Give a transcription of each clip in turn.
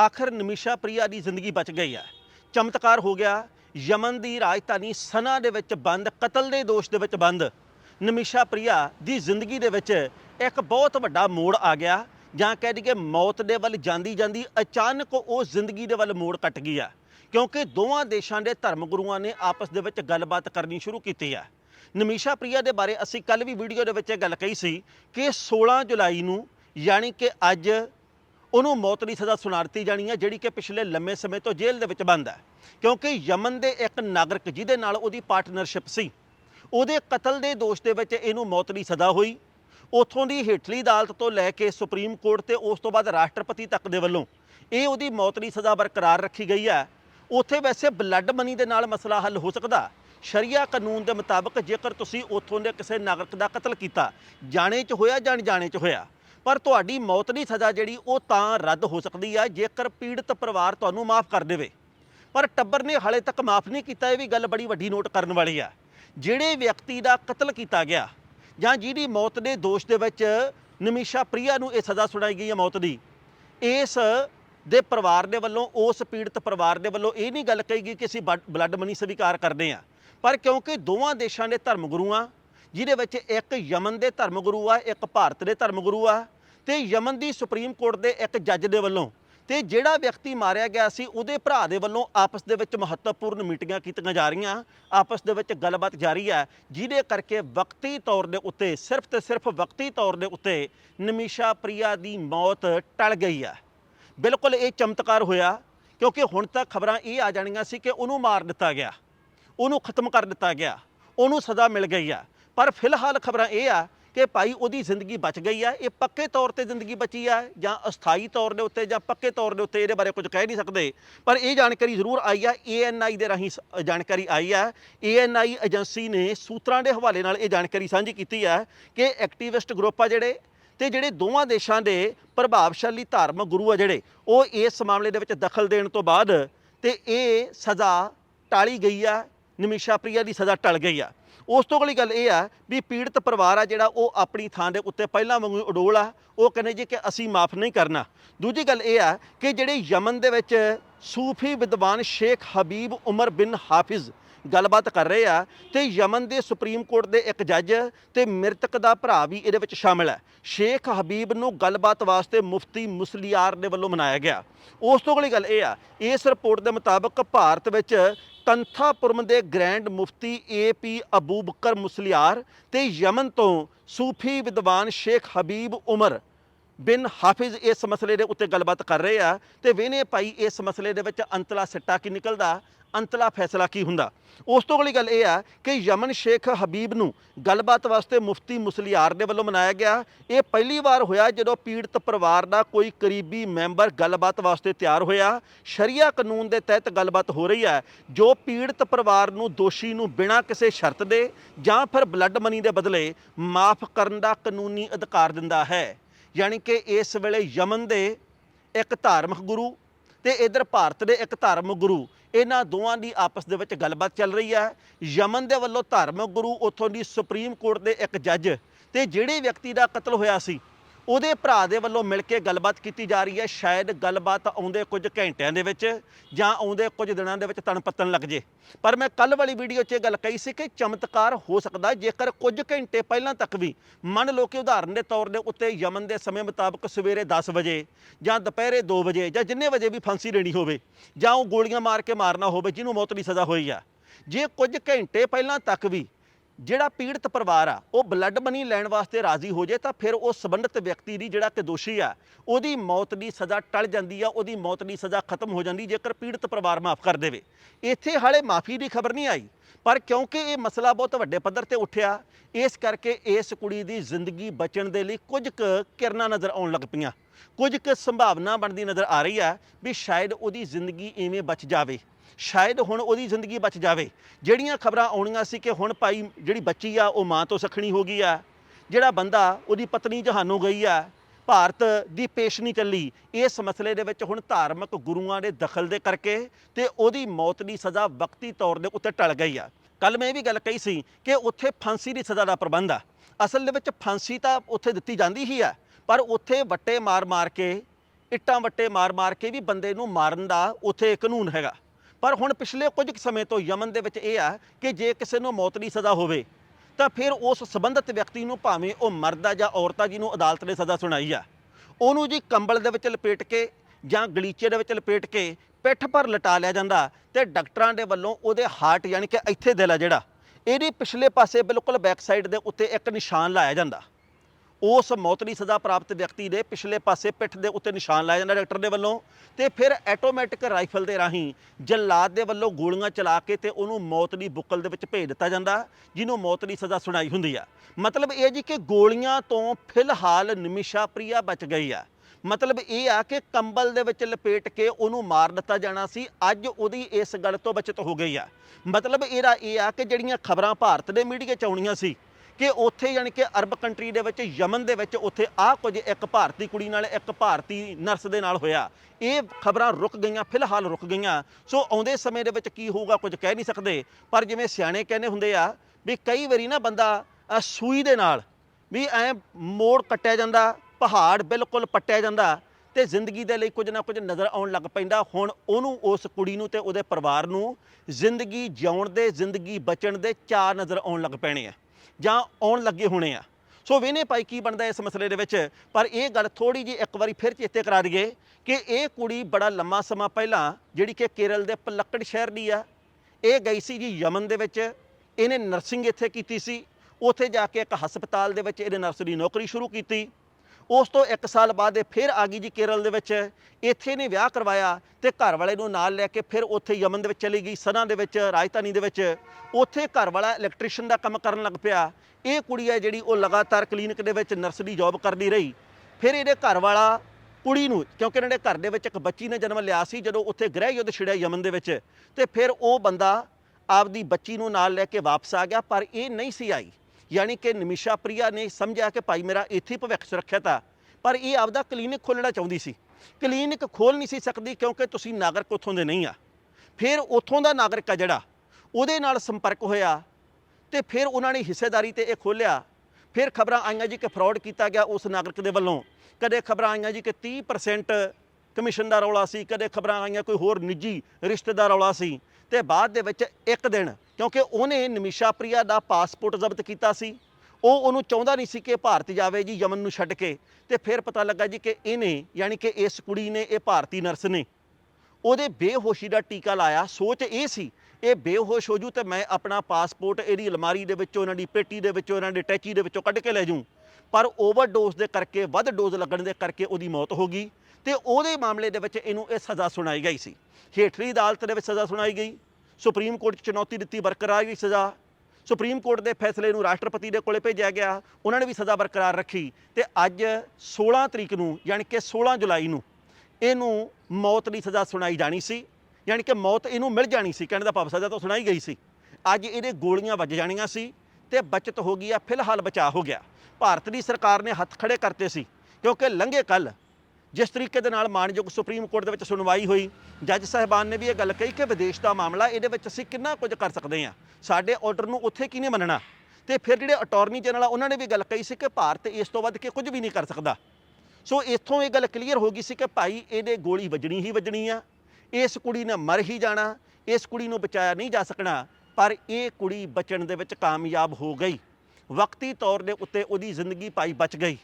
ਆਖਰ ਨਮਿਸ਼ਾ ਪ੍ਰਿਆ ਦੀ ਜ਼ਿੰਦਗੀ ਬਚ ਗਈ ਹੈ ਚਮਤਕਾਰ ਹੋ ਗਿਆ, ਯਮਨ ਦੀ ਰਾਜਧਾਨੀ ਸਨਾ ਦੇ ਵਿੱਚ ਬੰਦ, ਕਤਲ ਦੇ ਦੋਸ਼ ਦੇ ਵਿੱਚ ਬੰਦ। ਨਿਮਿਸ਼ਾ ਪ੍ਰਿਆ ਦੀ ਜ਼ਿੰਦਗੀ ਦੇ ਵਿੱਚ ਇੱਕ ਬਹੁਤ ਵੱਡਾ ਮੋੜ ਆ ਗਿਆ, ਜਾਂ ਕਹਿ ਦਈਏ ਮੌਤ ਦੇ ਵੱਲ ਜਾਂਦੀ ਜਾਂਦੀ ਅਚਾਨਕ ਉਹ ਜ਼ਿੰਦਗੀ ਦੇ ਵੱਲ ਮੋੜ ਕੱਟ ਗਈ ਆ। ਕਿਉਂਕਿ ਦੋਵਾਂ ਦੇਸ਼ਾਂ ਦੇ ਧਰਮ ਗੁਰੂਆਂ ਨੇ ਆਪਸ ਦੇ ਵਿੱਚ ਗੱਲਬਾਤ ਕਰਨੀ ਸ਼ੁਰੂ ਕੀਤੀ ਆ। ਨਿਮਿਸ਼ਾ ਪ੍ਰਿਆ ਦੇ ਬਾਰੇ ਅਸੀਂ ਕੱਲ ਵੀ ਵੀਡੀਓ ਦੇ ਵਿੱਚ ਇਹ ਗੱਲ ਕਹੀ ਸੀ ਕਿ 16 ਜੁਲਾਈ ਨੂੰ ਯਾਨੀ ਕਿ ਅੱਜ ਉਹਨੂੰ ਮੌਤ ਦੀ ਸਜ਼ਾ ਸੁਣਾ ਦਿੱਤੀ ਜਾਣੀ ਹੈ, ਜਿਹੜੀ ਕਿ ਪਿਛਲੇ ਲੰਮੇ ਸਮੇਂ ਤੋਂ ਜੇਲ੍ਹ ਦੇ ਵਿੱਚ ਬੰਦ ਹੈ। ਕਿਉਂਕਿ ਯਮਨ ਦੇ ਇੱਕ ਨਾਗਰਿਕ ਜਿਹਦੇ ਨਾਲ ਉਹਦੀ ਪਾਰਟਨਰਸ਼ਿਪ ਸੀ, ਉਹਦੇ ਕਤਲ ਦੇ ਦੋਸ਼ ਦੇ ਵਿੱਚ ਇਹਨੂੰ ਮੌਤ ਦੀ ਸਜ਼ਾ ਹੋਈ। ਉਥੋਂ ਦੀ ਹੇਠਲੀ ਅਦਾਲਤ ਤੋਂ ਲੈ ਕੇ ਸੁਪਰੀਮ ਕੋਰਟ ਤੇ ਉਸ ਤੋਂ ਬਾਅਦ ਰਾਸ਼ਟਰਪਤੀ ਤੱਕ ਦੇ ਵੱਲੋਂ ਇਹ ਉਹਦੀ ਮੌਤ ਦੀ ਸਜ਼ਾ ਬਰਕਰਾਰ ਰੱਖੀ ਗਈ ਹੈ। ਉੱਥੇ ਵੈਸੇ ਬਲੱਡ ਮਨੀ ਦੇ ਨਾਲ ਮਸਲਾ ਹੱਲ ਹੋ ਸਕਦਾ। ਸ਼ਰੀਆ ਕਾਨੂੰਨ ਦੇ ਮੁਤਾਬਕ ਜੇਕਰ ਤੁਸੀਂ ਉਥੋਂ ਦੇ ਕਿਸੇ ਨਾਗਰਿਕ ਦਾ ਕਤਲ ਕੀਤਾ, ਜਾਣੇ 'ਚ ਹੋਇਆ ਜਾਂ ਅਣਜਾਣੇ 'ਚ ਹੋਇਆ ਪਰ ਤੁਹਾਡੀ ਮੌਤ ਦੀ ਸਜ਼ਾ ਜਿਹੜੀ, ਉਹ ਤਾਂ ਰੱਦ ਹੋ ਸਕਦੀ ਹੈ ਜੇਕਰ ਪੀੜਤ ਪਰਿਵਾਰ ਤੁਹਾਨੂੰ ਮਾਫ ਕਰ ਦੇਵੇ। ਪਰ ਟੱਬਰ ਨੇ ਹਾਲੇ ਤੱਕ ਮਾਫ ਨਹੀਂ ਕੀਤਾ, ਇਹ ਵੀ ਗੱਲ ਬੜੀ ਵੱਡੀ ਨੋਟ ਕਰਨ ਵਾਲੀ ਆ। ਜਿਹੜੇ ਵਿਅਕਤੀ ਦਾ ਕਤਲ ਕੀਤਾ ਗਿਆ, ਜਾਂ ਜਿਹਦੀ ਮੌਤ ਦੇ ਦੋਸ਼ ਦੇ ਵਿੱਚ ਨਿਮਿਸ਼ਾ ਪ੍ਰਿਆ ਨੂੰ ਇਹ ਸਜ਼ਾ ਸੁਣਾਈ ਗਈ ਹੈ ਮੌਤ ਦੀ, ਇਸ ਦੇ ਪਰਿਵਾਰ ਦੇ ਵੱਲੋਂ, ਉਸ ਪੀੜਤ ਪਰਿਵਾਰ ਦੇ ਵੱਲੋਂ ਇਹ ਨਹੀਂ ਗੱਲ ਕਹੀ ਗਈ ਕਿ ਅਸੀਂ ਬਲੱਡ ਮਨੀ ਸਵੀਕਾਰ ਕਰਦੇ ਹਾਂ ਪਰ ਕਿਉਂਕਿ ਦੋਵਾਂ ਦੇਸ਼ਾਂ ਦੇ ਧਰਮ ਗੁਰੂਆਂ ਜਿਹਦੇ ਵਿੱਚ ਇੱਕ ਯਮਨ ਦੇ ਧਰਮ ਗੁਰੂ ਆ, ਇੱਕ ਭਾਰਤ ਦੇ ਧਰਮ ਗੁਰੂ ਆ ਤੇ ਯਮਨ ਦੀ ਸੁਪਰੀਮ ਕੋਰਟ ਦੇ ਇੱਕ ਜੱਜ ਦੇ ਵੱਲੋਂ ਤੇ ਜਿਹੜਾ ਵਿਅਕਤੀ ਮਾਰਿਆ ਗਿਆ ਸੀ, ਉਹਦੇ ਭਰਾ ਦੇ ਵੱਲੋਂ ਆਪਸ ਦੇ ਵਿੱਚ ਮਹੱਤਵਪੂਰਨ ਮੀਟਿੰਗਾਂ ਕੀਤੀਆਂ ਜਾ ਰਹੀਆਂ, ਆਪਸ ਦੇ ਵਿੱਚ ਗੱਲਬਾਤ ਜਾਰੀ ਹੈ ਜਿਹਦੇ ਕਰਕੇ ਵਕਤੀ ਤੌਰ ਦੇ ਉੱਤੇ, ਸਿਰਫ ਤੇ ਸਿਰਫ ਵਕਤੀ ਤੌਰ ਦੇ ਉੱਤੇ ਨਮੀਸ਼ਾ ਪ੍ਰਿਆ ਦੀ ਮੌਤ ਟਲ ਗਈ ਹੈ ਬਿਲਕੁਲ ਇਹ ਚਮਤਕਾਰ ਹੋਇਆ, ਕਿਉਂਕਿ ਹੁਣ ਤੱਕ ਖਬਰਾਂ ਇਹ ਆ ਜਾਣੀਆਂ ਸੀ ਕਿ ਉਹਨੂੰ ਮਾਰ ਦਿੱਤਾ ਗਿਆ, ਉਹਨੂੰ ਖਤਮ ਕਰ ਦਿੱਤਾ ਗਿਆ, ਉਹਨੂੰ ਸਜ਼ਾ ਮਿਲ ਗਈ ਆ। ਪਰ ਫਿਲਹਾਲ ਖਬਰਾਂ ਇਹ ਆ ਕਿ ਭਾਈ ਉਹਦੀ ਜ਼ਿੰਦਗੀ ਬਚ ਗਈ ਆ, ਇਹ ਪੱਕੇ ਤੌਰ ਤੇ ਜ਼ਿੰਦਗੀ ਬਚੀ ਆ ਜਾਂ ਅਸਥਾਈ ਤੌਰ ਦੇ ਉੱਤੇ ਜਾਂ ਪੱਕੇ ਤੌਰ ਦੇ ਉੱਤੇ ਇਹਦੇ ਬਾਰੇ ਕੁਝ ਕਹਿ ਨਹੀਂ ਸਕਦੇ। ਪਰ ਇਹ ਜਾਣਕਾਰੀ ਜ਼ਰੂਰ ਆਈ ਆ ਏਐਨਆਈ ਦੇ ਰਾਹੀਂ ਸ- ਜਾਣਕਾਰੀ ਆਈ ਆ। ਏਐਨਆਈ ਏਜੰਸੀ ਨੇ ਸੂਤਰਾਂ ਦੇ ਹਵਾਲੇ ਨਾਲ ਇਹ ਜਾਣਕਾਰੀ ਸਾਂਝੀ ਕੀਤੀ ਆ ਕਿ ਐਕਟਿਵਿਸਟ ਗਰੁੱਪ ਆ ਜਿਹੜੇ ਤੇ ਜਿਹੜੇ ਦੋਵਾਂ ਦੇਸ਼ਾਂ ਦੇ ਪ੍ਰਭਾਵਸ਼ਾਲੀ ਧਾਰਮਿਕ ਗੁਰੂ ਆ ਜਿਹੜੇ, ਉਹ ਇਸ ਮਾਮਲੇ ਦੇ ਵਿੱਚ ਦਖਲ ਦੇਣ ਤੋਂ ਬਾਅਦ ਤੇ ਇਹ ਸਜ਼ਾ ਟਾਲੀ ਗਈ ਆ, ਨਿਮਿਸ਼ਾ ਪ੍ਰਿਆ ਦੀ ਸਜ਼ਾ ਟਲ ਗਈ ਆ। ਉਸ ਤੋਂ ਅਗਲੀ ਗੱਲ ਇਹ ਆ ਵੀ ਪੀੜਤ ਪਰਿਵਾਰ ਆ ਜਿਹੜਾ ਉਹ ਆਪਣੀ ਥਾਂ ਦੇ ਉੱਤੇ ਪਹਿਲਾਂ ਵਾਂਗੂ ਉਡੋਲ ਆ, ਉਹ ਕਹਿੰਦੇ ਜੀ ਕਿ ਅਸੀਂ ਮਾਫ ਨਹੀਂ ਕਰਨਾ। ਦੂਜੀ ਗੱਲ ਇਹ ਆ ਕਿ ਜਿਹੜੇ ਯਮਨ ਦੇ ਵਿੱਚ ਸੂਫੀ ਵਿਦਵਾਨ ਸ਼ੇਖ ਹਬੀਬ ਉਮਰ ਬਿਨ ਹਾਫਿਜ਼ ਗੱਲਬਾਤ ਕਰ ਰਹੇ ਆ ਤੇ ਯਮਨ ਦੇ ਸੁਪਰੀਮ ਕੋਰਟ ਦੇ ਇੱਕ ਜੱਜ ਤੇ ਮ੍ਰਿਤਕ ਦਾ ਭਰਾ ਵੀ ਇਹਦੇ ਵਿੱਚ ਸ਼ਾਮਿਲ ਹੈ ਸ਼ੇਖ ਹਬੀਬ ਨੂੰ ਗੱਲਬਾਤ ਵਾਸਤੇ ਮੁਫਤੀ ਮੁਸਲੀਆਰ ਦੇ ਵੱਲੋਂ ਮਨਾਇਆ ਗਿਆ। ਉਸ ਤੋਂ ਅਗਲੀ ਗੱਲ ਇਹ ਆ, ਇਸ ਰਿਪੋਰਟ ਦੇ ਮੁਤਾਬਕ ਭਾਰਤ ਵਿੱਚ ਤੰਥਾਪੁਰਮ ਦੇ ਗ੍ਰੈਂਡ ਮੁਫਤੀ ਏਪੀ ਅਬੂ ਬਕਰ ਮੁਸਲੀਆਰ ਤੇ ਯਮਨ ਤੋਂ ਸੂਫੀ ਵਿਦਵਾਨ ਸ਼ੇਖ ਹਬੀਬ ਉਮਰ ਬਿਨ ਹਾਫਿਜ਼ ਇਸ ਮਸਲੇ ਦੇ ਉੱਤੇ ਗੱਲਬਾਤ ਕਰ ਰਹੇ ਆ ਤੇ ਵੇਨੇ ਭਾਈ ਇਸ ਮਸਲੇ ਦੇ ਵਿੱਚ ਅੰਤਲਾ ਸਿੱਟਾ ਕੀ ਨਿਕਲਦਾ? ਅੰਤਲਾ ਫੈਸਲਾ ਕੀ ਹੁੰਦਾ? ਉਸ ਤੋਂ ਅਗਲੀ ਗੱਲ ਇਹ ਆ ਕਿ ਯਮਨ ਸ਼ੇਖ ਹਬੀਬ ਨੂੰ ਗੱਲਬਾਤ ਵਾਸਤੇ ਮੁਫਤੀ ਮੁਸਲੀਆਰ ਦੇ ਵੱਲੋਂ ਮਨਾਇਆ ਗਿਆ। ਇਹ ਪਹਿਲੀ ਵਾਰ ਹੋਇਆ ਜਦੋਂ ਪੀੜਤ ਪਰਿਵਾਰ ਦਾ ਕੋਈ ਕਰੀਬੀ ਮੈਂਬਰ ਗੱਲਬਾਤ ਵਾਸਤੇ ਤਿਆਰ ਹੋਇਆ। ਸ਼ਰੀਆ ਕਾਨੂੰਨ ਦੇ ਤਹਿਤ ਗੱਲਬਾਤ ਹੋ ਰਹੀ ਹੈ। ਜੋ ਪੀੜਤ ਪਰਿਵਾਰ ਨੂੰ ਦੋਸ਼ੀ ਨੂੰ ਬਿਨਾਂ ਕਿਸੇ ਸ਼ਰਤ ਦੇ ਜਾਂ ਫਿਰ ਬਲੱਡ ਮਨੀ ਦੇ ਬਦਲੇ ਮਾਫ ਕਰਨ ਦਾ ਕਾਨੂੰਨੀ ਅਧਿਕਾਰ ਦਿੰਦਾ ਹੈ। ਯਾਨੀ ਕਿ ਇਸ ਵੇਲੇ ਯਮਨ ਦੇ ਇੱਕ ਧਾਰਮਿਕ ਗੁਰੂ ਤੇ ਇਧਰ ਭਾਰਤ ਦੇ ਇੱਕ ਧਾਰਮਿਕ ਗੁਰੂ ਇਹਨਾਂ ਦੋਵਾਂ ਦੀ ਆਪਸ ਦੇ ਵਿੱਚ ਗੱਲਬਾਤ ਚੱਲ ਰਹੀ ਹੈ। ਯਮਨ ਦੇ ਵੱਲੋਂ ਧਾਰਮਿਕ ਗੁਰੂ ਉੱਥੋਂ ਦੀ ਸੁਪਰੀਮ ਕੋਰਟ ਦੇ ਇੱਕ ਜੱਜ ਤੇ ਜਿਹੜੇ ਵਿਅਕਤੀ ਦਾ ਕਤਲ ਹੋਇਆ ਸੀ ਉਹਦੇ ਭਰਾ ਦੇ ਵੱਲੋਂ ਮਿਲ ਕੇ ਗੱਲਬਾਤ ਕੀਤੀ ਜਾ ਰਹੀ ਹੈ। ਸ਼ਾਇਦ ਗੱਲਬਾਤ ਆਉਂਦੇ ਕੁਝ ਘੰਟਿਆਂ ਦੇ ਵਿੱਚ ਜਾਂ ਆਉਂਦੇ ਕੁਝ ਦਿਨਾਂ ਦੇ ਵਿੱਚ ਤਣ ਪੱਤਣ ਲੱਗ ਜੇ। ਪਰ ਮੈਂ ਕੱਲ ਵਾਲੀ ਵੀਡੀਓ 'ਚ ਇਹ ਗੱਲ ਕਹੀ ਸੀ ਕਿ ਚਮਤਕਾਰ ਹੋ ਸਕਦਾ ਜੇਕਰ ਕੁਝ ਘੰਟੇ ਪਹਿਲਾਂ ਤੱਕ ਵੀ ਮੰਨ ਲਓ ਕਿ ਉਦਾਹਰਨ ਦੇ ਤੌਰ ਦੇ ਉੱਤੇ ਯਮਨ ਦੇ ਸਮੇਂ ਮੁਤਾਬਕ ਸਵੇਰੇ 10 ਵਜੇ ਜਾਂ ਦੁਪਹਿਰੇ 2 ਵਜੇ ਜਾਂ ਜਿੰਨੇ ਵਜੇ ਵੀ ਫਾਂਸੀ ਲੈਣੀ ਹੋਵੇ ਜਾਂ ਉਹ ਗੋਲੀਆਂ ਮਾਰ ਕੇ ਮਾਰਨਾ ਹੋਵੇ, ਜਿਹਨੂੰ ਮੌਤ ਦੀ ਸਜ਼ਾ ਹੋਈ ਆ। ਜੇ ਕੁਝ ਘੰਟੇ ਪਹਿਲਾਂ ਤੱਕ ਵੀ ਜਿਹੜਾ ਪੀੜਤ ਪਰਿਵਾਰ ਆ, ਉਹ ਬਲੱਡ ਮਨੀ ਲੈਣ ਵਾਸਤੇ ਰਾਜ਼ੀ ਹੋ ਜੇ, ਤਾਂ ਫਿਰ ਉਹ ਸੰਬੰਧਿਤ ਵਿਅਕਤੀ ਦੀ ਜਿਹੜਾ ਕਿ ਦੋਸ਼ੀ ਆ, ਉਹਦੀ ਮੌਤ ਦੀ ਸਜ਼ਾ ਟਲ ਜਾਂਦੀ ਆ, ਉਹਦੀ ਮੌਤ ਦੀ ਸਜ਼ਾ ਖਤਮ ਹੋ ਜਾਂਦੀ ਜੇਕਰ ਪੀੜਤ ਪਰਿਵਾਰ ਮਾਫ ਕਰ ਦੇਵੇ। ਇੱਥੇ ਹਾਲੇ ਮਾਫੀ ਦੀ ਖਬਰ ਨਹੀਂ ਆਈ, ਪਰ ਕਿਉਂਕਿ ਇਹ ਮਸਲਾ ਬਹੁਤ ਵੱਡੇ ਪੱਧਰ ਤੇ ਉੱਠਿਆ, ਇਸ ਕਰਕੇ ਇਸ ਕੁੜੀ ਦੀ ਜ਼ਿੰਦਗੀ ਬਚਣ ਦੇ ਲਈ ਕੁਝ ਕੁ ਕਿਰਨਾਂ ਨਜ਼ਰ ਆਉਣ ਲੱਗ ਪਈਆਂ। ਕੁਝ ਕੁ ਸੰਭਾਵਨਾ ਬਣਦੀ ਨਜ਼ਰ ਆ ਰਹੀ ਆ ਵੀ ਸ਼ਾਇਦ ਉਹਦੀ ਜ਼ਿੰਦਗੀ ਐਵੇਂ ਬਚ ਜਾਵੇ। ਸ਼ਾਇਦ ਹੁਣ ਉਹਦੀ ਜ਼ਿੰਦਗੀ ਬਚ ਜਾਵੇ। ਜਿਹੜੀਆਂ ਖਬਰਾਂ ਆਉਣੀਆਂ ਸੀ ਕਿ ਹੁਣ ਭਾਈ ਜਿਹੜੀ ਬੱਚੀ ਆ, ਉਹ ਮਾਂ ਤੋਂ ਸਖਣੀ ਹੋ ਗਈ ਆ। ਜਿਹੜਾ ਬੰਦਾ, ਉਹਦੀ ਪਤਨੀ ਜਹਾਨੋਂ ਗਈ ਆ। ਭਾਰਤ ਦੀ ਪੇਸ਼ ਨਹੀਂ ਚੱਲੀ। ਇਸ ਮਸਲੇ ਦੇ ਵਿੱਚ ਹੁਣ ਧਾਰਮਿਕ ਗੁਰੂਆਂ ਦੇ ਦਖਲ ਦੇ ਕਰਕੇ ਤੇ ਉਹਦੀ ਮੌਤ ਦੀ ਸਜ਼ਾ ਵਕਤੀ ਤੌਰ ਦੇ ਉੱਤੇ ਟਲ ਗਈ ਆ। ਕੱਲ ਮੈਂ ਇਹ ਵੀ ਗੱਲ ਕਹੀ ਸੀ ਕਿ ਉੱਥੇ ਫਾਂਸੀ ਦੀ ਸਜ਼ਾ ਦਾ ਪ੍ਰਬੰਧ ਆ। ਅਸਲ ਦੇ ਵਿੱਚ ਫਾਂਸੀ ਤਾਂ ਉੱਥੇ ਦਿੱਤੀ ਜਾਂਦੀ ਹੀ ਆ, ਪਰ ਉੱਥੇ ਵੱਟੇ ਮਾਰ-ਮਾਰ ਕੇ, ਇੱਟਾਂ ਵੱਟੇ ਮਾਰ-ਮਾਰ ਕੇ ਵੀ ਬੰਦੇ ਨੂੰ ਮਾਰਨ ਦਾ ਉੱਥੇ ਕਾਨੂੰਨ ਹੈਗਾ। ਪਰ ਹੁਣ ਪਿਛਲੇ ਕੁਝ ਕੁ ਸਮੇਂ ਤੋਂ ਯਮਨ ਦੇ ਵਿੱਚ ਇਹ ਆ ਕਿ ਜੇ ਕਿਸੇ ਨੂੰ ਮੌਤ ਦੀ ਸਜ਼ਾ ਹੋਵੇ, ਤਾਂ ਫਿਰ ਉਸ ਸੰਬੰਧਿਤ ਵਿਅਕਤੀ ਨੂੰ ਭਾਵੇਂ ਉਹ ਮਰਦ ਆ ਜਾਂ ਔਰਤ ਆ ਜਿਹਨੂੰ ਅਦਾਲਤ ਨੇ ਸਜ਼ਾ ਸੁਣਾਈ ਆ। ਉਹਨੂੰ ਜੀ ਕੰਬਲ ਦੇ ਵਿੱਚ ਲਪੇਟ ਕੇ ਜਾਂ ਗਲੀਚੇ ਦੇ ਵਿੱਚ ਲਪੇਟ ਕੇ ਪਿੱਠ ਪਰ ਲਟਾ ਲਿਆ ਜਾਂਦਾ ਤੇ ਡਾਕਟਰਾਂ ਦੇ ਵੱਲੋਂ ਉਹਦੇ ਹਾਰਟ ਯਾਨੀ ਕਿ ਇੱਥੇ ਦਿਲ ਆ ਜਿਹੜਾ, ਇਹਦੀ ਪਿਛਲੇ ਪਾਸੇ ਬਿਲਕੁਲ ਬੈਕ ਸਾਈਡ ਦੇ ਉੱਤੇ ਇੱਕ ਨਿਸ਼ਾਨ ਲਾਇਆ ਜਾਂਦਾ। ਉਸ ਮੌਤ ਦੀ ਸਜ਼ਾ ਪ੍ਰਾਪਤ ਵਿਅਕਤੀ ਦੇ ਪਿਛਲੇ ਪਾਸੇ ਪਿੱਠ ਦੇ ਉੱਤੇ ਨਿਸ਼ਾਨ ਲਾਇਆ ਜਾਂਦਾ ਡਾਕਟਰ ਦੇ ਵੱਲੋਂ। ਤੇ ਫਿਰ ਆਟੋਮੈਟਿਕ ਰਾਈਫਲ ਦੇ ਰਾਹੀਂ ਜੱਲਾਦ ਦੇ ਵੱਲੋਂ ਗੋਲੀਆਂ ਚਲਾ ਕੇ ਤੇ ਉਹਨੂੰ ਮੌਤ ਦੀ ਬੁੱਕਲ ਦੇ ਵਿੱਚ ਭੇਜ ਦਿੱਤਾ ਜਾਂਦਾ, ਜਿਹਨੂੰ ਮੌਤ ਦੀ ਸਜ਼ਾ ਸੁਣਾਈ ਹੁੰਦੀ ਆ। ਮਤਲਬ ਇਹ ਜੀ ਕਿ ਗੋਲੀਆਂ ਤੋਂ ਫਿਲਹਾਲ ਨਿਮਿਸ਼ਾ ਪ੍ਰਿਆ ਬਚ ਗਈ ਆ। ਮਤਲਬ ਇਹ ਆ ਕਿ ਕੰਬਲ ਦੇ ਵਿੱਚ ਲਪੇਟ ਕੇ ਉਹਨੂੰ ਮਾਰ ਦਿੱਤਾ ਜਾਣਾ ਸੀ, ਅੱਜ ਉਹਦੀ ਇਸ ਗੱਲ ਤੋਂ ਬਚਤ ਹੋ ਗਈ ਆ। ਮਤਲਬ ਇਹਦਾ ਇਹ ਆ ਕਿ ਜਿਹੜੀਆਂ ਖਬਰਾਂ ਭਾਰਤ ਦੇ ਮੀਡੀਆ 'ਚ ਆਉਣੀਆਂ ਸੀ ਕਿ ਉੱਥੇ ਯਾਨੀ ਕਿ ਅਰਬ ਕੰਟਰੀ ਦੇ ਵਿੱਚ, ਯਮਨ ਦੇ ਵਿੱਚ ਉੱਥੇ ਆਹ ਕੁਝ ਇੱਕ ਭਾਰਤੀ ਕੁੜੀ ਨਾਲ ਇੱਕ ਭਾਰਤੀ ਨਰਸ ਦੇ ਨਾਲ ਹੋਇਆ। ਇਹ ਖਬਰਾਂ ਰੁਕ ਗਈਆਂ, ਫਿਲਹਾਲ ਰੁਕ ਗਈਆਂ। ਸੋ ਆਉਂਦੇ ਸਮੇਂ ਦੇ ਵਿੱਚ ਕੀ ਹੋਊਗਾ ਕੁਝ ਕਹਿ ਨਹੀਂ ਸਕਦੇ। ਪਰ ਜਿਵੇਂ ਸਿਆਣੇ ਕਹਿੰਦੇ ਹੁੰਦੇ ਆ ਵੀ ਕਈ ਵਾਰੀ ਨਾ ਬੰਦਾ ਸੂਈ ਦੇ ਨਾਲ ਵੀ ਐ ਮੋੜ ਕੱਟਿਆ ਜਾਂਦਾ, ਪਹਾੜ ਬਿਲਕੁਲ ਪੱਟਿਆ ਜਾਂਦਾ ਤੇ ਜ਼ਿੰਦਗੀ ਦੇ ਲਈ ਕੁਝ ਨਾ ਕੁਝ ਨਜ਼ਰ ਆਉਣ ਲੱਗ ਪੈਂਦਾ। ਹੁਣ ਉਹਨੂੰ, ਉਸ ਕੁੜੀ ਨੂੰ ਤੇ ਉਹਦੇ ਪਰਿਵਾਰ ਨੂੰ ਜ਼ਿੰਦਗੀ ਜਿਉਣ ਦੇ, ਜ਼ਿੰਦਗੀ ਬਚਣ ਦੇ ਚਾਰ ਨਜ਼ਰ ਆਉਣ ਲੱਗ ਪੈਣੇ ਆ। ਜਾਂ ਆਉਣ ਲੱਗੇ ਹੋਣੇ ਆ। ਸੋ ਵੇਨੇ ਭਾਈ ਕੀ ਬਣਦਾ ਇਸ ਮਸਲੇ ਦੇ ਵਿੱਚ? ਪਰ ਇਹ ਗੱਲ ਥੋੜੀ ਜੀ ਇੱਕ ਵਾਰੀ ਫਿਰ ਚੇਤੇ ਕਰਾ ਦਈਏ ਕਿ ਇਹ ਕੁੜੀ ਬੜਾ ਲੰਮਾ ਸਮਾਂ ਪਹਿਲਾਂ ਜਿਹੜੀ ਕਿ ਕੇਰਲ ਦੇ ਪਲੱਕੜ ਸ਼ਹਿਰ ਦੀ ਆ। ਇਹ ਗਈ ਸੀ ਜੀ ਯਮਨ ਦੇ ਵਿੱਚ। ਇਹਨੇ ਨਰਸਿੰਗ ਇੱਥੇ ਕੀਤੀ ਸੀ। ਉੱਥੇ ਜਾ ਕੇ ਇੱਕ ਹਸਪਤਾਲ ਦੇ ਵਿੱਚ ਇਹਨੇ ਨਰਸ ਦੀ ਨੌਕਰੀ ਸ਼ੁਰੂ ਕੀਤੀ। ਉਸ ਤੋਂ 1 ਸਾਲ ਬਾਅਦ ਇਹ ਫਿਰ ਆ ਗਈ ਜੀ ਕੇਰਲ ਦੇ ਵਿੱਚ। ਇੱਥੇ ਨੇ ਵਿਆਹ ਕਰਵਾਇਆ ਤੇ ਘਰ ਵਾਲੇ ਨੂੰ ਨਾਲ ਲੈ ਕੇ ਫਿਰ ਉੱਥੇ ਯਮਨ ਦੇ ਵਿੱਚ ਚਲੀ ਗਈ, ਸਨਾ ਦੇ ਵਿੱਚ, ਰਾਜਧਾਨੀ ਦੇ ਵਿੱਚ। ਉੱਥੇ ਘਰ ਵਾਲਾ ਇਲੈਕਟ੍ਰੀਸ਼ੀਅਨ ਦਾ ਕੰਮ ਕਰਨ ਲੱਗ ਪਿਆ। ਇਹ ਕੁੜੀ ਹੈ ਜਿਹੜੀ ਉਹ ਲਗਾਤਾਰ ਕਲੀਨਿਕ ਦੇ ਵਿੱਚ ਨਰਸ ਦੀ ਜੌਬ ਕਰਦੀ ਰਹੀ। ਫਿਰ ਇਹਦੇ ਘਰ ਵਾਲਾ ਕੁੜੀ ਨੂੰ, ਕਿਉਂਕਿ ਇਹਨਾਂ ਦੇ ਘਰ ਦੇ ਵਿੱਚ ਇੱਕ ਬੱਚੀ ਨੇ ਜਨਮ ਲਿਆ ਸੀ, ਜਦੋਂ ਉੱਥੇ ਗ੍ਰਹਿ ਯੁੱਧ ਛਿੜਿਆ ਯਮਨ ਦੇ ਵਿੱਚ, ਤੇ ਫਿਰ ਉਹ ਬੰਦਾ ਆਪਦੀ ਬੱਚੀ ਨੂੰ ਨਾਲ ਲੈ ਕੇ ਵਾਪਸ ਆ ਗਿਆ, ਪਰ ਇਹ ਨਹੀਂ ਸੀ ਆਈ। ਯਾਨੀ ਕਿ ਨਮਿਸ਼ਾ ਪ੍ਰਿਆ ਨੇ ਸਮਝਿਆ ਕਿ ਭਾਈ ਮੇਰਾ ਇੱਥੇ ਭਵਿੱਖ ਸੁਰੱਖਿਅਤ ਆ। ਪਰ ਇਹ ਆਪਦਾ ਕਲੀਨਿਕ ਖੋਲ੍ਹਣਾ ਚਾਹੁੰਦੀ ਸੀ। ਕਲੀਨਿਕ ਖੋਲ ਨਹੀਂ ਸੀ ਸਕਦੀ ਕਿਉਂਕਿ ਤੁਸੀਂ ਨਾਗਰਿਕ ਉੱਥੋਂ ਦੇ ਨਹੀਂ ਆ। ਫਿਰ ਉੱਥੋਂ ਦਾ ਨਾਗਰਿਕ ਆ ਜਿਹੜਾ, ਉਹਦੇ ਨਾਲ ਸੰਪਰਕ ਹੋਇਆ ਤੇ ਫਿਰ ਉਹਨਾਂ ਨੇ ਹਿੱਸੇਦਾਰੀ ਤੇ ਇਹ ਖੋਲਿਆ ਫਿਰ ਖਬਰਾਂ ਆਈਆਂ ਜੀ ਕਿ ਫਰਾਡ ਕੀਤਾ ਗਿਆ ਉਸ ਨਾਗਰਿਕ ਦੇ ਵੱਲੋਂ। ਕਦੇ ਖਬਰਾਂ ਆਈਆਂ ਜੀ ਕਿ 30% ਕਮਿਸ਼ਨ ਦਾ ਰੌਲਾ ਸੀ, ਕਦੇ ਖਬਰਾਂ ਆਈਆਂ ਕੋਈ ਹੋਰ ਨਿੱਜੀ ਰਿਸ਼ਤੇ ਦਾ ਰੌਲਾ ਸੀ। ਤੇ ਬਾਅਦ ਦੇ ਵਿੱਚ ਇੱਕ ਦਿਨ ਕਿਉਂਕਿ ਉਹਨੇ ਨਿਮਿਸ਼ਾ ਪ੍ਰਿਆ ਦਾ ਪਾਸਪੋਰਟ ਜ਼ਬਤ ਕੀਤਾ ਸੀ। ਉਹ ਉਹਨੂੰ ਚਾਹੁੰਦਾ ਨਹੀਂ ਸੀ ਕਿ ਭਾਰਤ ਜਾਵੇ ਜੀ, ਯਮਨ ਨੂੰ ਛੱਡ ਕੇ। ਤੇ ਫਿਰ ਪਤਾ ਲੱਗਾ ਜੀ ਕਿ ਇਹਨੇ, ਯਾਨੀ ਕਿ ਇਸ ਕੁੜੀ ਨੇ, ਇਹ ਭਾਰਤੀ ਨਰਸ ਨੇ, ਉਹਦੇ ਬੇਹੋਸ਼ੀ ਦਾ ਟੀਕਾ ਲਾਇਆ। ਸੋਚ ਇਹ ਸੀ, ਇਹ ਬੇਹੋਸ਼ ਹੋ ਜੂ ਤੇ ਮੈਂ ਆਪਣਾ ਪਾਸਪੋਰਟ ਇਹਦੀ ਅਲਮਾਰੀ ਦੇ ਵਿੱਚੋਂ, ਇਹਨਾਂ ਦੀ ਪੇਟੀ ਦੇ ਵਿੱਚੋਂ, ਇਹਨਾਂ ਦੀ ਟੈਚੀ ਦੇ ਵਿੱਚੋਂ ਕੱਢ ਕੇ ਲੈ ਜੂੰ ਪਰ ਓਵਰਡੋਜ਼ ਦੇ ਕਰਕੇ, ਵੱਧ ਡੋਜ਼ ਲੱਗਣ ਦੇ ਕਰਕੇ ਉਹਦੀ ਮੌਤ ਹੋ ਗਈ। ਤੇ ਉਹਦੇ ਮਾਮਲੇ ਦੇ ਵਿੱਚ ਇਹਨੂੰ ਇਹ ਸਜ਼ਾ ਸੁਣਾਈ ਗਈ ਸੀ। ਹੇਠਲੀ ਅਦਾਲਤ ਦੇ ਵਿੱਚ ਸਜ਼ਾ ਸੁਣਾਈ ਗਈ। ਸੁਪਰੀਮ ਕੋਰਟ 'ਚ ਚੁਣੌਤੀ ਦਿੱਤੀ, ਬਰਕਰਾਰ ਗਈ ਸਜ਼ਾ। ਸੁਪਰੀਮ ਕੋਰਟ ਦੇ ਫੈਸਲੇ ਨੂੰ ਰਾਸ਼ਟਰਪਤੀ ਦੇ ਕੋਲੇ ਭੇਜਿਆ ਗਿਆ। ਉਹਨਾਂ ਨੇ ਵੀ ਸਜ਼ਾ ਬਰਕਰਾਰ ਰੱਖੀ। ਤੇ ਅੱਜ 16 ਤਰੀਕ ਨੂੰ, ਯਾਨੀ ਕਿ 16 ਜੁਲਾਈ ਨੂੰ, ਇਹਨੂੰ ਮੌਤ ਦੀ ਸਜ਼ਾ ਸੁਣਾਈ ਜਾਣੀ ਸੀ। ਯਾਨੀ ਕਿ ਮੌਤ ਇਹਨੂੰ ਮਿਲ ਜਾਣੀ ਸੀ। ਕਹਿਣ ਦਾ ਭਾਵ ਸਜ਼ਾ ਤਾਂ ਸੁਣਾਈ ਗਈ ਸੀ। ਅੱਜ ਇਹਦੇ ਗੋਲੀਆਂ ਵੱਜ ਜਾਣੀਆਂ ਸੀ ਤੇ ਬਚਤ ਹੋ ਗਈ ਆ, ਫਿਲਹਾਲ ਬਚਾਅ ਹੋ ਗਿਆ। ਭਾਰਤ ਦੀ ਸਰਕਾਰ ਨੇ ਹੱਥ ਖੜੇ ਕਰਤੇ ਸੀ। ਕਿਉਂਕਿ ਲੰਘੇ ਕੱਲ ਜਿਸ ਤਰੀਕੇ ਦੇ ਨਾਲ ਮਾਨਯੋਗ ਸੁਪਰੀਮ ਕੋਰਟ ਦੇ ਵਿੱਚ ਸੁਣਵਾਈ ਹੋਈ, ਜੱਜ ਸਾਹਿਬਾਨ ਨੇ ਵੀ ਇਹ ਗੱਲ ਕਹੀ ਕਿ ਵਿਦੇਸ਼ ਦਾ ਮਾਮਲਾ ਇਹਦੇ ਵਿੱਚ ਅਸੀਂ ਕਿੰਨਾ ਕੁਝ ਕਰ ਸਕਦੇ ਹਾਂ। ਸਾਡੇ ਆਰਡਰ ਨੂੰ ਉੱਥੇ ਕਿਹਨੇ ਮੰਨਣਾ? ਤੇ ਫਿਰ ਜਿਹੜੇ ਅਟਾਰਨੀ ਜਨਰਲ ਆ, ਉਹਨਾਂ ਨੇ ਵੀ ਗੱਲ ਕਹੀ ਸੀ ਕਿ ਭਾਰਤ ਇਸ ਤੋਂ ਵੱਧ ਕੇ ਕੁਝ ਵੀ ਨਹੀਂ ਕਰ ਸਕਦਾ। ਸੋ ਇੱਥੋਂ ਇਹ ਗੱਲ ਕਲੀਅਰ ਹੋ ਗਈ ਸੀ ਕਿ ਭਾਈ ਇਹਦੇ ਗੋਲੀ ਵੱਜਣੀ ਹੀ ਵੱਜਣੀ ਆ। ਇਸ ਕੁੜੀ ਨੇ ਮਰ ਹੀ ਜਾਣਾ, ਇਸ ਕੁੜੀ ਨੂੰ ਬਚਾਇਆ ਨਹੀਂ ਜਾ ਸਕਣਾ, ਪਰ ਇਹ ਕੁੜੀ ਬਚਣ ਦੇ ਵਿੱਚ ਕਾਮਯਾਬ ਹੋ ਗਈ। ਵਕਤੀ ਤੌਰ ਦੇ ਉੱਤੇ ਉਹਦੀ ਜ਼ਿੰਦਗੀ ਭਾਈ ਬਚ ਗਈ।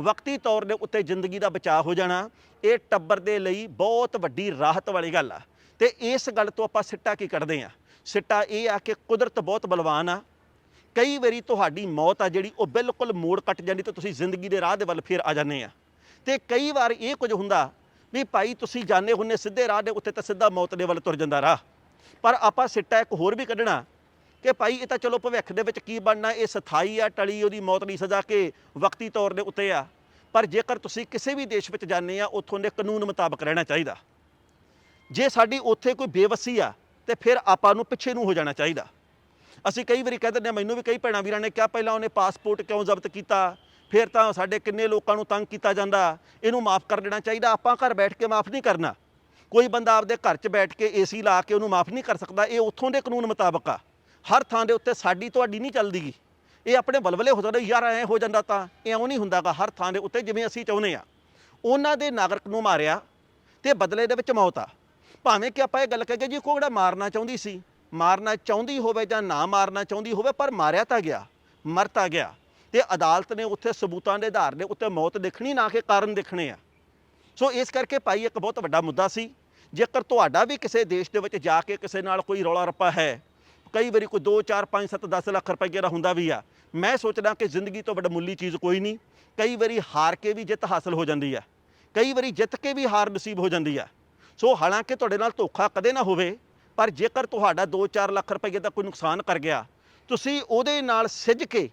ਵਕਤੀ ਤੌਰ ਦੇ ਉੱਤੇ ਜ਼ਿੰਦਗੀ ਦਾ ਬਚਾਅ ਹੋ ਜਾਣਾ, ਇਹ ਟੱਬਰ ਦੇ ਲਈ ਬਹੁਤ ਵੱਡੀ ਰਾਹਤ ਵਾਲੀ ਗੱਲ ਆ। ਤੇ ਇਸ ਗੱਲ ਤੋਂ ਆਪਾਂ ਸਿੱਟਾ ਕੀ ਕੱਢਦੇ ਆ? ਸਿੱਟਾ ਇਹ ਆ ਕਿ ਕੁਦਰਤ ਬਹੁਤ ਬਲਵਾਨ ਆ। ਕਈ ਵਾਰੀ ਤੁਹਾਡੀ ਮੌਤ ਆ ਜਿਹੜੀ ਉਹ ਬਿਲਕੁਲ ਮੋੜ ਕੱਟ ਜਾਂਦੀ ਤੇ ਤੁਸੀਂ ਜ਼ਿੰਦਗੀ ਦੇ ਰਾਹ ਦੇ ਵੱਲ ਫਿਰ ਆ ਜਾਂਦੇ ਆ। ਤੇ ਕਈ ਵਾਰ ਇਹ ਕੁਝ ਹੁੰਦਾ ਵੀ ਭਾਈ ਤੁਸੀਂ ਜਾਣੇ ਹੁੰਨੇ ਸਿੱਧੇ ਰਾਹ ਦੇ ਉੱਤੇ ਤਾਂ ਸਿੱਧਾ ਮੌਤ ਦੇ ਵੱਲ ਤੁਰ ਜਾਂਦਾ ਰਾਹ। ਪਰ ਆਪਾਂ ਸਿੱਟਾ ਇੱਕ ਹੋਰ ਵੀ ਕੱਢਣਾ ਕਿ ਭਾਈ ਇਹ ਤਾਂ ਚਲੋ ਭਵਿੱਖ ਦੇ ਵਿੱਚ ਕੀ ਬਣਨਾ, ਇਹ ਸਥਾਈ ਆ, ਟਲੀ ਉਹਦੀ ਮੌਤ ਦੀ ਸਜ਼ਾ ਕੇ ਵਕਤੀ ਤੌਰ ਦੇ ਉੱਤੇ ਆ। ਪਰ ਜੇਕਰ ਤੁਸੀਂ ਕਿਸੇ ਵੀ ਦੇਸ਼ ਵਿੱਚ ਜਾਂਦੇ ਆ, ਉੱਥੋਂ ਦੇ ਕਾਨੂੰਨ ਮੁਤਾਬਕ ਰਹਿਣਾ ਚਾਹੀਦਾ। ਜੇ ਸਾਡੀ ਉੱਥੇ ਕੋਈ ਬੇਵਸੀ ਆ, ਤੇ ਫਿਰ ਆਪਾਂ ਨੂੰ ਪਿੱਛੇ ਨੂੰ ਹੋ ਜਾਣਾ ਚਾਹੀਦਾ। ਅਸੀਂ ਕਈ ਵਾਰੀ ਕਹਿ ਦਿੰਦੇ ਹਾਂ, ਮੈਨੂੰ ਵੀ ਕਈ ਭੈਣਾਂ ਵੀਰਾਂ ਨੇ ਕਿਹਾ, ਪਹਿਲਾਂ ਉਹਨੇ ਪਾਸਪੋਰਟ ਕਿਉਂ ਜ਼ਬਤ ਕੀਤਾ? ਫਿਰ ਤਾਂ ਸਾਡੇ ਕਿੰਨੇ ਲੋਕਾਂ ਨੂੰ ਤੰਗ ਕੀਤਾ ਜਾਂਦਾ। ਇਹਨੂੰ ਮਾਫ ਕਰ ਦੇਣਾ ਚਾਹੀਦਾ। ਆਪਾਂ ਘਰ ਬੈਠ ਕੇ ਮਾਫ ਨਹੀਂ ਕਰਨਾ। ਕੋਈ ਬੰਦਾ ਆਪਦੇ ਘਰ 'ਚ ਬੈਠ ਕੇ ਏਸੀ ਲਾ ਕੇ ਉਹਨੂੰ ਮਾਫ ਨਹੀਂ ਕਰ ਸਕਦਾ। ਇਹ ਉੱਥੋਂ ਦੇ ਕਾਨੂੰਨ ਮੁਤਾਬਕ ਆ। ਹਰ ਥਾਂ ਦੇ ਉੱਤੇ ਸਾਡੀ ਤੁਹਾਡੀ ਨਹੀਂ ਚੱਲਦੀਗੀ। ਇਹ ਆਪਣੇ ਬਲਬਲੇ ਹੋ ਜਾਂਦੇ, ਯਾਰ ਐ ਹੋ ਜਾਂਦਾ ਤਾਂ, ਇਉਂ ਨਹੀਂ ਹੁੰਦਾਗਾ, ਹਰ ਥਾਂ ਦੇ ਉੱਤੇ ਜਿਵੇਂ ਅਸੀਂ ਚਾਹੁੰਦੇ ਆ। ਉਹਨਾਂ ਦੇ ਨਾਗਰਿਕ ਨੂੰ ਮਾਰਿਆ ਤੇ ਬਦਲੇ ਦੇ ਵਿੱਚ ਮੌਤ ਆ। ਭਾਵੇਂ ਕਿ ਆਪਾਂ ਇਹ ਗੱਲ ਕਹੀਏ ਜੀ, ਕੋਈ ਮਾਰਨਾ ਚਾਹੁੰਦੀ ਸੀ, ਮਾਰਨਾ ਚਾਹੁੰਦੀ ਹੋਵੇ ਜਾਂ ਨਾ ਮਾਰਨਾ ਚਾਹੁੰਦੀ ਹੋਵੇ, ਪਰ ਮਾਰਿਆ ਤਾਂ ਗਿਆ ਮਰ ਤਾਂ ਗਿਆ। ਤੇ ਅਦਾਲਤ ਨੇ ਉੱਥੇ ਸਬੂਤਾਂ ਦੇ ਆਧਾਰ ਦੇ ਉੱਤੇ ਮੌਤ ਦੇਖਣੀ ਨਾ ਕਿ ਕਾਰਨ ਦੇਖਣੇ ਆ। ਸੋ ਇਸ ਕਰਕੇ ਭਾਈ ਇੱਕ ਬਹੁਤ ਵੱਡਾ ਮੁੱਦਾ ਸੀ, ਜੇਕਰ ਤੁਹਾਡਾ ਵੀ ਕਿਸੇ ਦੇਸ਼ ਦੇ ਵਿੱਚ ਜਾ ਕੇ ਕਿਸੇ ਨਾਲ ਕੋਈ ਰੌਲਾ ਰੱਪਾ ਹੈ ਕਈ ਵਾਰੀ ਕੋਈ 2 4 5 7 10 ਲੱਖ ਰੁਪਏ ਦਾ ਹੁੰਦਾ ਵੀ ਆ। ਮੈਂ ਸੋਚਦਾ ਕਿ ਜ਼ਿੰਦਗੀ ਤੋਂ ਵੱਡਾ ਮੁੱਲੀ ਚੀਜ਼ ਕੋਈ ਨਹੀਂ। ਕਈ ਵਾਰੀ ਹਾਰ ਕੇ ਵੀ ਜਿੱਤ ਹਾਸਲ ਹੋ ਜਾਂਦੀ ਆ। ਕਈ ਵਾਰੀ ਜਿੱਤ ਕੇ ਵੀ ਹਾਰ ਨਸੀਬ ਹੋ ਜਾਂਦੀ ਆ। ਸੋ ਹਾਲਾਂਕਿ ਤੁਹਾਡੇ ਨਾਲ ਧੋਖਾ ਕਦੇ ਨਾ ਹੋਵੇ, ਪਰ ਜੇਕਰ ਤੁਹਾਡਾ 2-4 ਲੱਖ ਰੁਪਏ ਦਾ ਕੋਈ ਨੁਕਸਾਨ ਕਰ ਗਿਆ, ਤੁਸੀਂ ਉਹਦੇ ਨਾਲ ਸਿੱਝ ਕੇ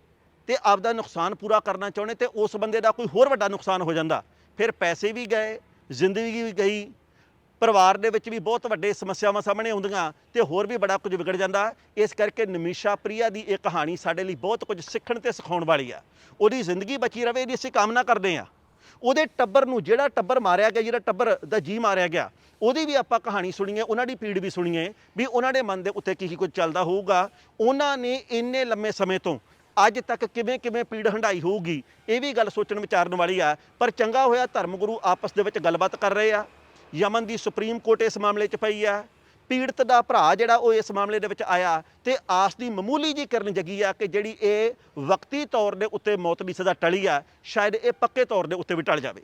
ਤੇ ਆਪਦਾ ਨੁਕਸਾਨ ਪੂਰਾ ਕਰਨਾ ਚਾਹੁੰਦੇ ਤੇ ਉਸ ਬੰਦੇ ਦਾ ਕੋਈ ਹੋਰ ਵੱਡਾ ਨੁਕਸਾਨ ਹੋ ਜਾਂਦਾ। ਫਿਰ ਪੈਸੇ ਵੀ ਗਏ, ਜ਼ਿੰਦਗੀ ਵੀ ਗਈ ਪਰਿਵਾਰ ਦੇ ਵਿੱਚ ਵੀ ਬਹੁਤ ਵੱਡੇ ਸਮੱਸਿਆਵਾਂ ਸਾਹਮਣੇ ਆਉਂਦੀਆਂ ਤੇ ਹੋਰ ਵੀ ਬੜਾ ਕੁਝ ਵਿਗੜ ਜਾਂਦਾ। ਇਸ ਕਰਕੇ ਨਮੀਸ਼ਾ ਪ੍ਰਿਆ ਦੀ ਇਹ ਕਹਾਣੀ ਸਾਡੇ ਲਈ ਬਹੁਤ ਕੁਝ ਸਿੱਖਣ ਤੇ ਸਿਖਾਉਣ ਵਾਲੀ ਆ। ਉਹਦੀ ਜ਼ਿੰਦਗੀ ਬਚੀ ਰਵੇ ਇਹਦੀ ਅਸੀਂ ਕਾਮਨਾ ਕਰਦੇ ਆ ਉਹਦੇ ਟੱਬਰ ਨੂੰ ਜਿਹੜਾ ਟੱਬਰ ਮਾਰਿਆ ਗਿਆ, ਜਿਹੜਾ ਟੱਬਰ ਦਾ ਜੀ ਮਾਰਿਆ ਗਿਆ, ਉਹਦੀ ਵੀ ਆਪਾਂ ਕਹਾਣੀ ਸੁਣੀਏ ਉਹਨਾਂ ਦੀ ਪੀੜ ਵੀ ਸੁਣੀਏ ਵੀ ਉਹਨਾਂ ਦੇ ਮਨ ਦੇ ਉੱਤੇ ਕੀ ਕੀ ਕੁਝ ਚੱਲਦਾ ਹੋਊਗਾ। ਉਹਨਾਂ ਨੇ ਇੰਨੇ ਲੰਮੇ ਸਮੇਂ ਤੋਂ ਅੱਜ ਤੱਕ ਕਿਵੇਂ ਕਿਵੇਂ ਪੀੜ ਹੰਡਾਈ ਹੋਊਗੀ, ਇਹ ਵੀ ਗੱਲ ਸੋਚਣ ਵਿਚਾਰਨ ਵਾਲੀ ਆ। ਪਰ ਚੰਗਾ ਹੋਇਆ ਧਰਮ ਗੁਰੂ ਆਪਸ ਦੇ ਵਿੱਚ ਗੱਲਬਾਤ ਕਰ ਰਹੇ ਆ। ਯਮਨ ਦੀ ਸੁਪਰੀਮ ਕੋਰਟ ਇਸ ਮਾਮਲੇ 'ਚ ਪਈ ਆ। ਪੀੜਤ ਦਾ ਭਰਾ ਜਿਹੜਾ ਉਹ ਇਸ ਮਾਮਲੇ ਦੇ ਵਿੱਚ ਆਇਆ ਤੇ ਆਸ ਦੀ ਮਾਮੂਲੀ ਜੀ ਕਰਨ ਜਗੀ ਆ ਕਿ ਜਿਹੜੀ ਇਹ ਵਕਤੀ ਤੌਰ ਦੇ ਉੱਤੇ ਮੌਤ ਦੀ ਸਜ਼ਾ ਟਲੀ ਆ, ਸ਼ਾਇਦ ਇਹ ਪੱਕੇ ਤੌਰ ਦੇ ਉੱਤੇ ਵੀ ਟਲ ਜਾਵੇ।